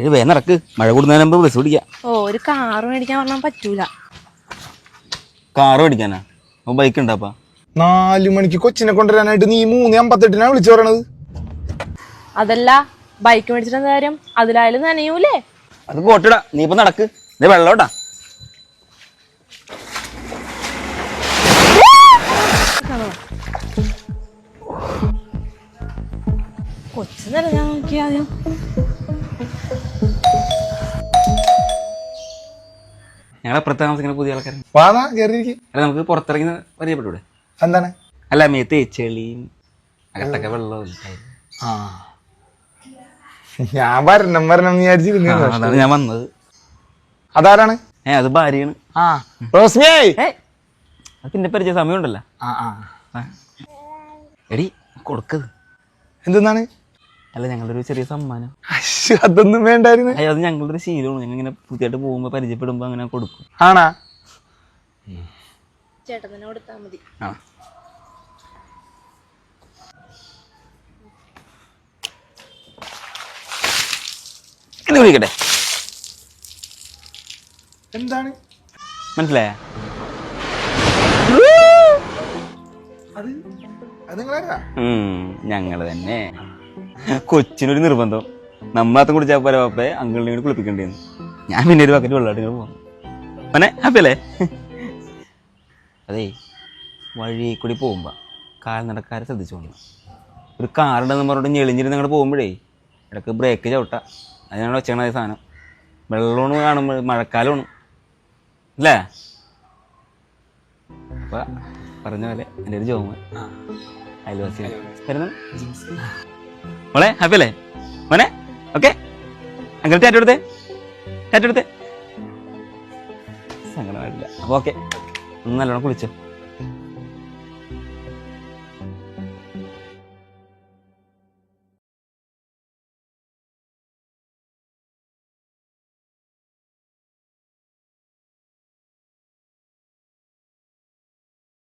ഇത് വേഗം നടക്ക്. മഴ കൂടുന്നതിന് മുമ്പ് ബസ് പിടിക്കാം. ഓ ഒരു കാറ് മേടിക്കാൻ പറഞ്ഞാൽ പറ്റൂല. കാറ് മേടിക്കാനാ? അപ്പൊ ബൈക്ക് ഉണ്ടാപ്പാ നാലു മണിക്ക് കൊച്ചിനെ കൊണ്ടുവരാനായിട്ട് നീ മൂന്ന് അമ്പത്തെട്ടിനാ വിളിച്ചു പറയണത്. അതല്ല ബൈക്ക് മേടിച്ചിട്ട് കാര്യം? അതിലായാലും നനയൂലേ? അത് പോട്ടിടാ നീ ഇപ്പൊ നടക്ക്. നീ വെള്ളോട്ടാ കൊച്ചു നിറഞ്ഞാ നോക്കിയാദ്യം ഞങ്ങളെ അപ്പുറത്ത് താമസിക്കുന്ന പുതിയ ആൾക്കാരാണ് വാതാ കയറിയിരിക്കും അല്ല നമുക്ക് പുറത്തിറങ്ങി പരിചയപ്പെട്ടൂടെ എന്താണ്? അല്ല മേത്ത് ചെളിയും അകത്തൊക്കെ വെള്ളവും ആ. ഞാൻ വരണം വരണം വിചാരിച്ചിരുന്നു അതാണ് ഞാൻ വന്നത്. അതാരാണ്? ഏ അത് ഭാര്യയാണ്. ആ. അത് പിന്നെ പരിചയ സമയമുണ്ടല്ലോ. ആ ആ. ആ. എടി കൊടുക്കത് എന്തെന്നാണ്? അല്ല ഞങ്ങളുടെ ഒരു ചെറിയ സമ്മാനം. അതൊന്നും വേണ്ടായിരുന്നു. അയ്യോ അത് ഞങ്ങളുടെ ഒരു ശീലമാണ്. ഞങ്ങൾ ഇങ്ങനെ പുതിയതായിട്ട് പോകുമ്പോ പരിചയപ്പെടുമ്പോ അങ്ങനെ കൊടുക്കും. ആണാ? ചേട്ടൻ തന്നെ കൊടുത്താൽ മതി. ആ. ഇത് വിളിക്കട്ടെ? എന്താണ്? മനസ്സിലായ? അത്? അത് നിങ്ങളാരാ? ഞങ്ങൾ തന്നെ. കൊച്ചിനൊരു നിർബന്ധം. നമ്മളത്തും കുടിച്ചാൽ പോരാ പാപ്പേ അങ്കിളിനെ കൂടി കുളിപ്പിക്കേണ്ടിയെന്ന് ഞാൻ പിന്നെ ഒരു ബക്കറ്റ് വെള്ളമായിട്ട് പോകും മനെ ഹാപ്പിയല്ലേ അതേ വഴി കൂടി പോകുമ്പോൾ കാൽനടക്കാരെ ശ്രദ്ധിച്ചോണം ഒരു കാറുണ്ടെന്ന് പറഞ്ഞിട്ട് ഞെളിഞ്ഞിരുന്ന് അങ്ങോട്ട് പോകുമ്പോഴേ ഇടയ്ക്ക് ബ്രേക്ക് ചവിട്ട. അതിനാണ് വെച്ചേക്കണ ഈ സാധനം. വെള്ളമാണ് കാണുമ്പോൾ മഴക്കാലമാണ് അല്ലേ? അപ്പം പറഞ്ഞ പോലെ എന്റെ ഒരു ജോമൻ അയൽവാസി വരുന്നു. മോളെ ഹാപ്പി അല്ലേ? മോനെ ഓക്കെ അങ്ങനെ ടാറ്റ എടുത്തേ? ടാറ്റ എടുത്തേ? സങ്കടമായിട്ടില്ല അപ്പോൾ ഓക്കെ നല്ലോണം കുളിച്ചോ.